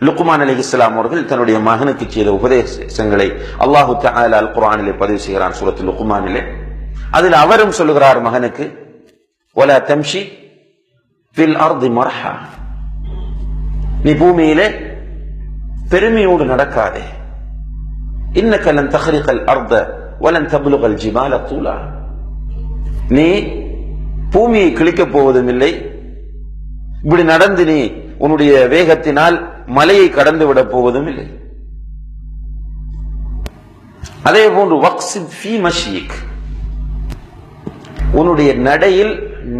லுக்குமான் அலி இஸ்லாம் அவர்கள் தன்னுடைய மகனுக்கு செய்த உபதேசங்களை அல்லாஹு அல் குரானிலே பதிவு செய்கிறான் சூரத்து லுக்குமானிலே அதில் அவரும் சொல்லுகிறார் மகனுக்கு ஒல தம்ஷி பில் அர்தி மரஹா. நீ பூமியிலே பெருமையோடு நடக்காதே. இன்னக்கலன் தஹரிகல் அர்த வலன் தபுலுகல் ஜிமால தூலா. நீ பூமியை கிழிக்கப் போவதும் இல்லை. இப்படி நடந்து நீ உன்னுடைய வேகத்தினால் மலையை கடந்து விட போவதும் இல்லை. அதே போன்று உன்னுடைய நடையில்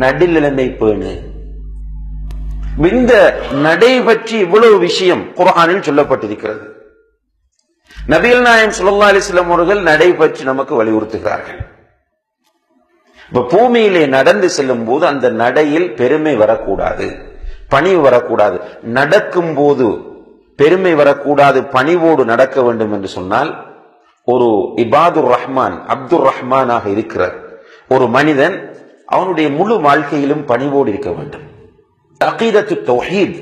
நடுநிலைமை பேணு. இந்த நடை பற்றி இவ்வளவு விஷயம் குரானில் சொல்லப்பட்டிருக்கிறது. நபிகள் நாயம் சுல்லா அலிஸ்லாம் அவர்கள் நடை பற்றி நமக்கு வலியுறுத்துகிறார்கள். இப்ப பூமியிலே நடந்து செல்லும் போது அந்த நடையில் பெருமை வரக்கூடாது. பணிவு வரக்கூடாது. நடக்கும் போது பெருமை வரக்கூடாது பணிவோடு நடக்க வேண்டும் என்று சொன்னால் ஒரு இபாதுர் ரஹ்மான் அப்துல் ரஹ்மானாக இருக்கிறார். ஒரு மனிதன் அவனுடைய முழு வாழ்க்கையிலும் பணிவோடு இருக்க வேண்டும். அகீதத்து தொஹீத்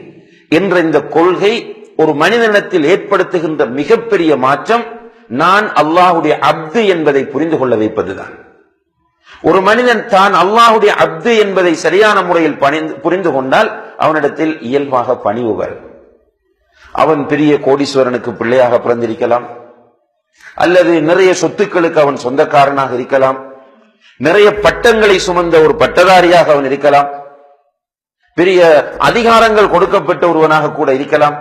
என்ற இந்த கொள்கை ஒரு மனிதனத்தில் ஏற்படுத்துகின்ற மிகப்பெரிய மாற்றம் நான் அல்லாஹுடைய அப்து என்பதை புரிந்து கொள்ள வைப்பதுதான். ஒரு மனிதன் தான் அல்லாஹுடைய அப்து என்பதை சரியான முறையில் புரிந்து கொண்டால் அவனிடத்தில் இயல்பாக பணிவு வரும். அவன் பெரிய கோடீஸ்வரனுக்கு பிள்ளையாக பிறந்திருக்கலாம். அல்லது நிறைய சொத்துக்களுக்கு அவன் சொந்தக்காரனாக இருக்கலாம். நிறைய பட்டங்களை சுமந்த ஒரு பட்டதாரியாக அவன் இருக்கலாம். பெரிய அதிகாரங்கள் கொடுக்கப்பட்ட ஒருவனாக கூட இருக்கலாம்.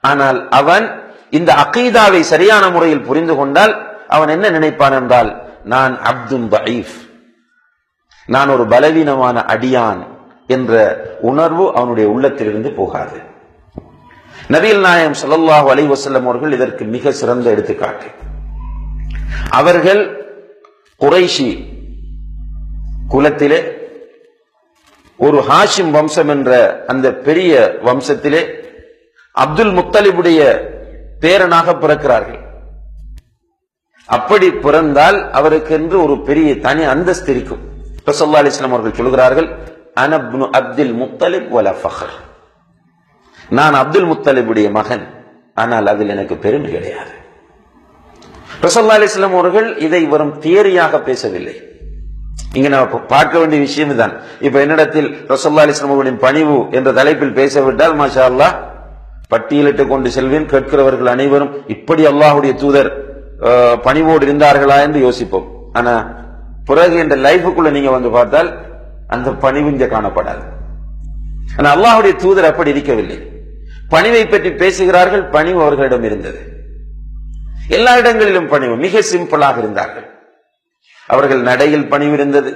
ஆனால் அவன் இந்த அகீதாவை சரியான முறையில் புரிந்து கொண்டால் அவன் என்ன நினைப்பான் என்றால் நான் அப்துல் பைஃப் நான் ஒரு பலவீனமான அடியான். என்ற உணர்வு அவனுடைய உள்ளத்திலிருந்து போகாது. நபிகள் நாயம் ஸல்லல்லாஹு அலி வசல்லம் அவர்கள் இதற்கு மிக சிறந்த எடுத்துக்காட்டு. அவர்கள் குறைஷி குலத்திலே ஒரு ஹாஷிம் வம்சம் என்ற அந்த பெரிய வம்சத்திலே அப்துல் முத்தலிபுடைய பேரனாக பிறக்கிறார்கள். அப்படி பிறந்தால் அவருக்கு என்று ஒரு பெரிய தனி அந்தஸ்து இருக்கும். ரசல்லா அலிஸ்லாம் அவர்கள் சொல்கிறார்கள் அனப்னு அப்துல் முத்தலிப் வல ஃபஹர். நான் அப்துல் முத்தலிபுடைய மகன். ஆனால் அதில் எனக்கு பெருமை கிடையாது. ரசல்லா அலிஸ்லாம் அவர்கள் இதை வரும் தியரியாக பேசவில்லை. இங்க நம்ம பார்க்க வேண்டிய விஷயம் தான் இப்ப என்னிடத்தில் ரசல்லா அலிஸ்லாம் அவர்களின் பணிவு என்ற தலைப்பில் பேசவிட்டால் மாஷா அல்லாஹ் பட்டியலிட்டு கொண்டு செல்வேன் கேட்கிறவர்கள் அனைவரும் இப்படி அல்லாஹுடைய தூதர் பணிவோடு இருந்தார்களா என்று யோசிப்போம். ஆனா பிறகு இந்த லைஃபுக்குள்ள நீங்க வந்து பார்த்தால் அந்த பணிவு இங்க காணப்படாது. ஆனா அல்லாஹுடைய தூதர் அப்படி இருக்கவில்லை. பணிவை பற்றி பேசுகிறார்கள் பணிவு அவர்களிடம் இருந்தது. எல்லா இடங்களிலும் பணிவு மிக சிம்பிளாக இருந்தார்கள். அவர்கள் நடையில் பணிவிருந்தது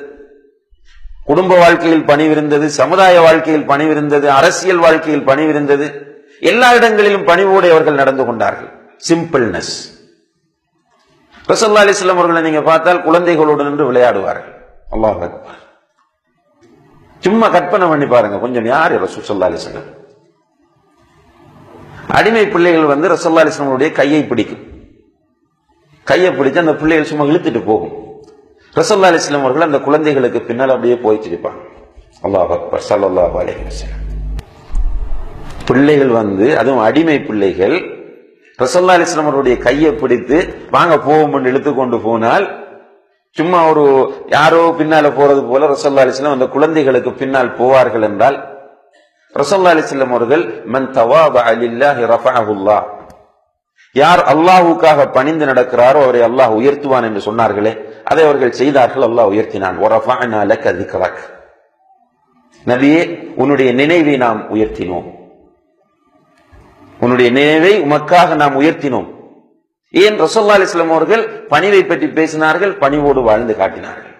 குடும்ப வாழ்க்கையில் பணிவிருந்தது சமுதாய வாழ்க்கையில் பணிவிருந்தது அரசியல் வாழ்க்கையில் பணிவிருந்தது எல்லா இடங்களிலும் பணிவோடு அவர்கள் நடந்து கொண்டார்கள். சிம்பிள்னஸ் ரசல்லா அலிஸ்லாம் அவர்களை நீங்க பார்த்தால் குழந்தைகளோடு நின்று விளையாடுவார்கள். அல்லாஹ் அக்பர். சும்மா கற்பனை பண்ணி பாருங்க. கொஞ்சம் யார் ரசூசல்லா அலிஸ்லாம் அடிமை பிள்ளைகள் வந்து ரசல்லா அலிஸ்லாமுடைய கையை பிடிக்கும். கையை பிடிச்சு அந்த பிள்ளைகள் சும்மா இழுத்துட்டு போகும். ரசல்லா அலிஸ்லாம் அவர்கள் அந்த குழந்தைகளுக்கு பின்னால் அப்படியே போயிட்டு இருப்பாங்க. அல்லாஹ் அக்பர் சல்லா அலைஹி பிள்ளைகள் வந்து அதுவும் அடிமை பிள்ளைகள் ரசல்லா அலிஸ்லாம் அவருடைய கையை பிடித்து வாங்க போவோம் இழுத்து கொண்டு போனால் சும்மா ஒரு யாரோ பின்னால போறது போல ரசல்லா அலிஸ்லாம் அந்த குழந்தைகளுக்கு பின்னால் போவார்கள் என்றால் ரசல்லா அலிஸ்லாம் அவர்கள் மன் தவாப அலில்லாஹி ரஃபஹுல்லா யார் அல்லாஹுக்காக பணிந்து நடக்கிறாரோ அவரை அல்லாஹ் உயர்த்துவான் என்று சொன்னார்களே அதை அவர்கள் செய்தார்கள் அல்லாஹ் உயர்த்தினான். நபியே உன்னுடைய நினைவை நாம் உயர்த்தினோம். உன்னுடைய நினைவை உமக்காக நாம் உயர்த்தினோம். ஏன் ரசோல்லா அலிஸ்லாம் அவர்கள் பணிவை பற்றி பேசினார்கள்? பணிவோடு வாழ்ந்து காட்டினார்கள்.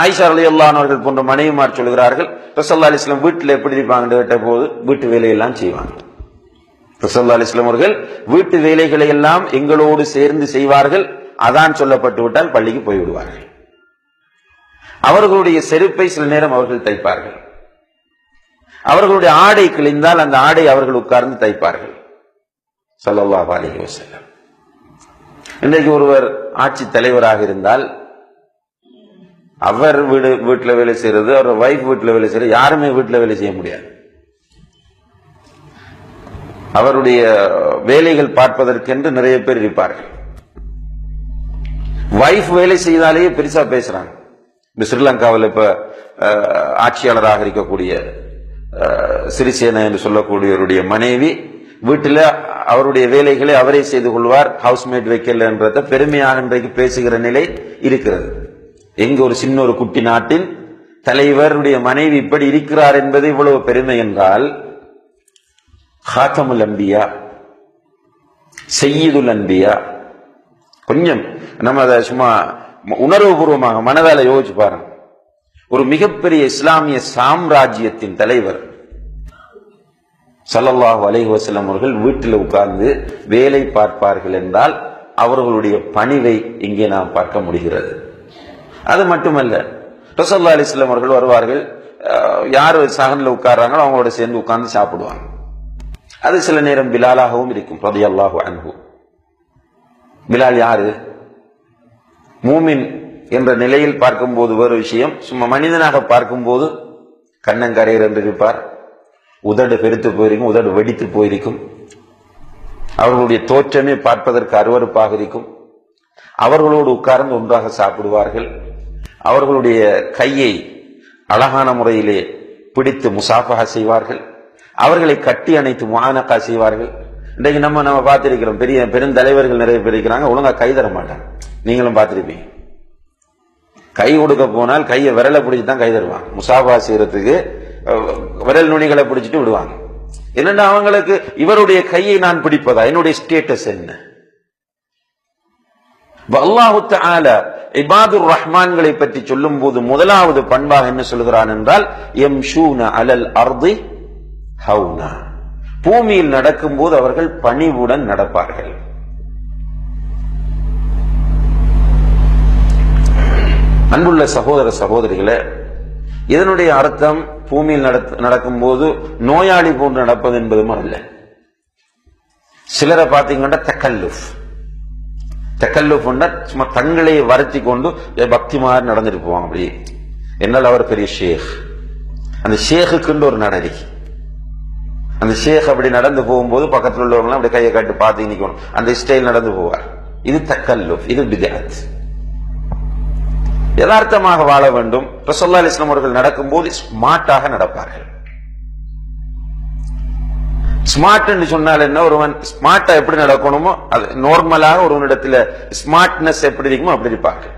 ஆயிஷா அலி அல்லானவர்கள் போன்ற மனைவிமார் சொல்கிறார்கள் ரசோல்லா அலிஸ்லாம் வீட்டில் எப்படி இருப்பாங்க கேட்ட போது வீட்டு வேலையெல்லாம் செய்வாங்க. ரசோல்லா அலிஸ்லாம் அவர்கள் வீட்டு வேலைகளை எல்லாம் எங்களோடு சேர்ந்து செய்வார்கள் அதான் சொல்லப்பட்டு விட்டால் பள்ளிக்கு போய்விடுவார்கள் அவர்களுடைய செருப்பை சில நேரம் அவர்கள் தைப்பார்கள். அவர்களுடைய ஆடை கிழிந்தால் அந்த ஆடை அவர்கள் உட்கார்ந்து தைப்பார்கள். ஸல்லல்லாஹு அலைஹி இன்றைக்கு ஒருவர் ஆட்சி தலைவராக இருந்தால் அவர் வீடு வீட்டுல வேலை செய்யறது அவர் வைஃப் வீட்டுல வேலை செய்யறது யாருமே வீட்டுல வேலை செய்ய முடியாது. அவருடைய வேலைகள் பார்ப்பதற்கென்று நிறைய பேர் இருப்பார்கள். வைஃப் வேலை செய்தாலேயே பெருசா பேசுறாங்க. இந்த ஸ்ரீலங்காவில் இப்ப ஆட்சியாளராக இருக்கக்கூடிய அஹ், சிறிசேன என்று சொல்லக்கூடியவருடைய மனைவி வீட்டில் அவருடைய வேலைகளை அவரே செய்து கொள்வார் ஹவுஸ்மேட் வைக்கலன்றத பெருமையாக இன்றைக்கு பேசுகிற நிலை இருக்கிறது. எங்க ஒரு சின்ன ஒரு குட்டி நாட்டின் தலைவருடைய மனைவி இப்படி இருக்கிறார் என்பது இவ்வளவு பெருமை என்றால் ஹாத்தமுல் அம்பியா செய்யுதுல் அன்பியா கொஞ்சம் நம்ம அதை சும்மா உணர்வுபூர்வமாக மனதால யோசிச்சு பாருங்க. ஒரு மிகப்பெரிய இஸ்லாமிய சாம்ராஜ்யத்தின் தலைவர் ஸல்லல்லாஹு அலைஹி வசலம் அவர்கள் வீட்டில் உட்கார்ந்து வேலை பார்ப்பார்கள் என்றால் அவர்களுடைய பணிவை இங்கே நாம் பார்க்க முடிகிறது. அது மட்டுமல்ல ரசல்லா அலிஸ்லாம் அவர்கள் வருவார்கள் யார் சகனில் உட்கார்றாங்களோ அவங்களோட சேர்ந்து உட்கார்ந்து சாப்பிடுவாங்க. அது சில நேரம் பிலாலாகவும் இருக்கும் ரலியல்லாஹு அன்பு பிலால் யாரு? மூமின் என்ற நிலையில் பார்க்கும்போது வேறு விஷயம். சும்மா மனிதனாக பார்க்கும்போது கண்ணங்கரையர் என்று இருப்பார். உதடு பெருத்து போயிருக்கும் உதடு வெடித்து போயிருக்கும். அவர்களுடைய தோற்றமே பார்ப்பதற்கு அருவருப்பாக இருக்கும். அவர்களோடு உட்கார்ந்து ஒன்றாக சாப்பிடுவார்கள். அவர்களுடைய கையை அழகான முறையிலே பிடித்து முசாஃபகா செய்வார்கள். அவர்களை கட்டி அணைத்து முஆனகா செய்வார்கள். இன்றைக்கு நம்ம நம்ம பார்த்திருக்கிறோம். பெரிய பெருந்தலைவர்கள் நிறைய பேர் இருக்கிறாங்க. ஒழுங்கா கை தர மாட்டாங்க. நீங்களும் பார்த்துருப்பீங்க. கை கொடுக்க போனால் கையை விரலை பிடிச்சி தான் கை தருவாங்க. முசாஃபா செய்யறதுக்கு விரல் நுனிகளை பிடிச்சிட்டு விடுவாங்க. என்னன்னா அவங்களுக்கு இவருடைய கையை நான் பிடிப்பதா? என்னுடைய ஸ்டேட்டஸ் என்ன? இப்ப ஆல இபாதுர் ரஹ்மான்களை பற்றி சொல்லும் போது முதலாவது பண்பாக என்ன சொல்கிறான் என்றால் யம்ஷூன அலல் அர்தி ஹவுனா. பூமியில் நடக்கும் போது அவர்கள் பணிவுடன் நடப்பார்கள். அன்புள்ள சகோதர சகோதரிகளே இதனுடைய அர்த்தம் பூமியில் நடக்கும்போது நோயாளி போன்று நடப்பது என்பதும் அல்ல. சிலரை பார்த்தீங்கன்னா தக்கல்லுஃப். தக்கல்லுஃப்னா சும்மா தங்களை வருத்தி கொண்டு பக்தி மாதிரி நடந்துட்டு போவாங்க அப்படி என்னால் அவர் பெரிய ஷேக். அந்த ஷேக்குன்னு ஒரு நடடி. அந்த ஷேக் அப்படி நடந்து போகும்போது பக்கத்தில் உள்ளவங்களாம் அப்படி கையை காட்டி பார்த்து நிற்கணும் அந்த ஸ்டைல் நடந்து போவார். இது தக்கல்லுஃப். இது பிதாத். யதார்த்தமாக வாழ வேண்டும். ரசோல்லா இஸ்லாம் அவர்கள் நடக்கும்போது ஸ்மார்ட்டாக நடப்பார்கள். ஸ்மார்ட் என்று சொன்னால் என்ன? ஒருவன் ஸ்மார்ட்டா எப்படி நடக்கணுமோ அது நார்மலாக ஒருவனிடத்துல ஸ்மார்ட்னஸ் எப்படி இருக்குமோ அப்படி இருப்பார்கள்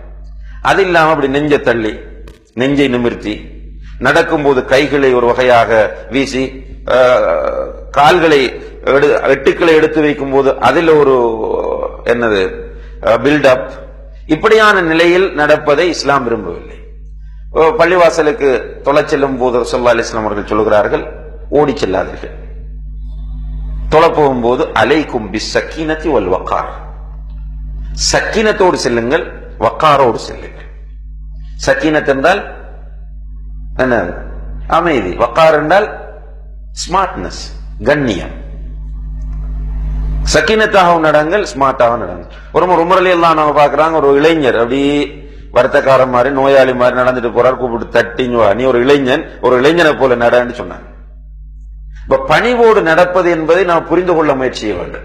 அது இல்லாம அப்படி நெஞ்ச தள்ளி நெஞ்சை நிமிர்த்தி நடக்கும்போது கைகளை ஒரு வகையாக வீசி கால்களை எடு- எட்டுக்களை எடுத்து வைக்கும் போது அதில் ஒரு என்னது பில்டப் இப்படியான நிலையில் நடப்பதை இஸ்லாம் விரும்பவில்லை. பள்ளிவாசலுக்கு தொலை செல்லும் போது ரசல்லா அலிஸ்லாம் அவர்கள் சொல்லுகிறார்கள் ஓடி செல்லாதீர்கள். தொலை போகும்போது அலைக்கும் பி சக்கீனத்தி ஒல் வக்கார் சக்கீனத்தோடு செல்லுங்கள் வக்காரோடு செல்லுங்கள். சக்கீனத் என்றால் என்ன? அமைதி. வக்கார் என்றால் ஸ்மார்ட்னஸ் கண்ணியம். சக்கீனத்தாகவும் நடங்கள் ஸ்மார்ட்டாகவும் நடங்கள். ஒரு முறை உமரலி எல்லாம் நம்ம பாக்குறாங்க ஒரு இளைஞர் அப்படி வருத்தக்காரன் மாதிரி நோயாளி மாதிரி நடந்துட்டு போறார் கூப்பிட்டு தட்டிங்க வா நீ ஒரு இளைஞன் ஒரு இளைஞனை போல நடன்னு சொன்னாங்க. இப்ப பணிவோடு நடப்பது என்பதை நாம் புரிந்து கொள்ள முயற்சி செய்ய வேண்டும்.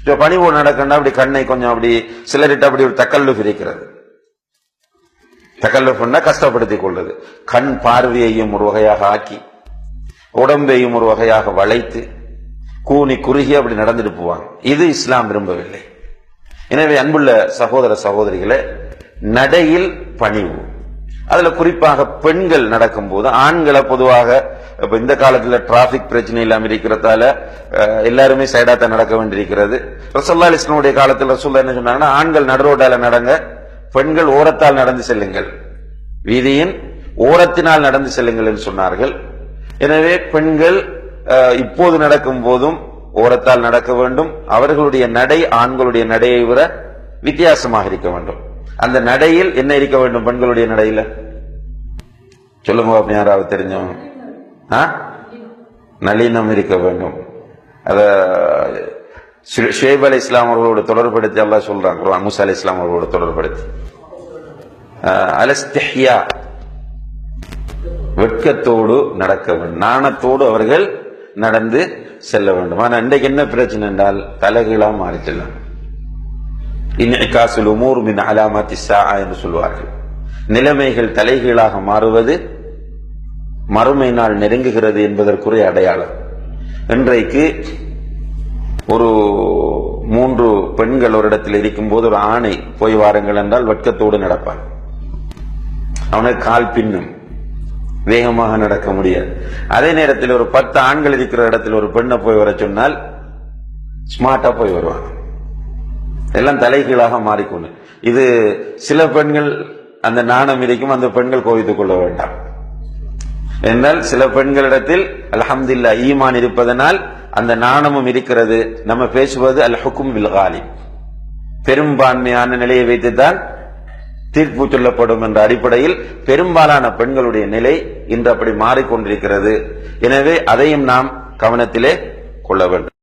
இப்ப பணிவோடு நடக்கணும்னா அப்படி கண்ணை கொஞ்சம் அப்படி சிலரிட்டு அப்படி ஒரு தக்கல்லு பிரிக்கிறது தக்கல்லுன்னா கஷ்டப்படுத்திக் கொள்வது. கண் பார்வையையும் ஒரு வகையாக ஆக்கி உடம்பையும் ஒரு வகையாக வளைத்து கூனி குறுகி அப்படி நடந்துட்டு போவாங்க. இது இஸ்லாம் விரும்பவில்லை. எனவே அன்புள்ள சகோதர சகோதரிகளை நடையில் பணிவு. அதுல குறிப்பாக பெண்கள் நடக்கும்போது ஆண்களை பொதுவாக இப்ப இந்த காலத்துல டிராபிக் பிரச்சனை இல்லாம இருக்கிறதால எல்லாருமே சைடா தான் நடக்க வேண்டியிருக்கிறது. ரசல்லா இஸ்லாமுடைய காலத்தில் ரசூல்லா என்ன சொன்னாங்கன்னா ஆண்கள் நடுரோட்டால நடங்க பெண்கள் ஓரத்தால் நடந்து செல்லுங்கள். வீதியின் ஓரத்தினால் நடந்து செல்லுங்கள் என்று சொன்னார்கள். எனவே பெண்கள் இப்போது நடக்கும் போதும் ஓரத்தால் நடக்க வேண்டும். அவர்களுடைய நடை ஆண்களுடைய நடையை விட வித்தியாசமாக இருக்க வேண்டும். அந்த நடையில் என்ன இருக்க வேண்டும் பெண்களுடைய நடையில? சொல்லுங்க பாப்போம், யாராவது தெரிஞ்சவங்க? ஆ? நளினம் இருக்க வேண்டும். அத ஷேப் அலி இஸ்லாம் அவர்களோடு தொடர்படுத்தி அல்லா சொல்றாங்க குர்ஆன் மூசா அலி இஸ்லாம் அவர்களோடு தொடர்படுத்தி அஹ், அலஸ்திஹ்யா வெட்கத்தோடு நடக்க வேண்டும். நாணத்தோடு அவர்கள் நடந்து செல்ல வேண்டும். ஆனால் இன்றைக்கு என்ன பிரச்சனை என்றால் தலைகளாக மாறிட்டலாம். இன்காசுல் உமூர் மின் அலாமத்தி சா என்று சொல்வார்கள். நிலைமைகள் தலைகீழாக மாறுவது மறுமை நாள் நெருங்குகிறது என்பதற்குரிய அடையாளம். இன்றைக்கு ஒரு மூன்று பெண்கள் ஒரு இடத்தில் இருக்கும்போது ஒரு ஆணை போய் வாருங்கள் என்றால் வெட்கத்தோடு நடப்பான் அவனுக்கு கால் பின்னும். வேகமாக நடக்க முடியாது. அதே நேரத்தில் ஒரு பத்து ஆண்கள் இருக்கிற இடத்தில் ஒரு பெண்ணை போய் வர சொன்னால் ஸ்மார்ட்டா போய் வருவாங்க. எல்லாம் தலைகீழாக மாறிக்கொண்டு. இது சில பெண்கள் அந்த நாணம் இருக்கும் அந்த பெண்கள் கோவித்துக் கொள்ள வேண்டாம். என்றால் சில பெண்களிடத்தில் அலஹம்துல்லா ஈமான் இருப்பதனால் அந்த நாணமும் இருக்கிறது. நம்ம பேசுவது அல் ஹுக்கும் பில்காலி பெரும்பான்மையான நிலையை வைத்துத்தான் தீர்ப்பு சொல்லப்படும் என்ற அடிப்படையில் பெரும்பாலான பெண்களுடைய நிலை இன்று அப்படி மாறிக்கொண்டிருக்கிறது. எனவே அதையும் நாம் கவனத்திலே கொள்ள வேண்டும்.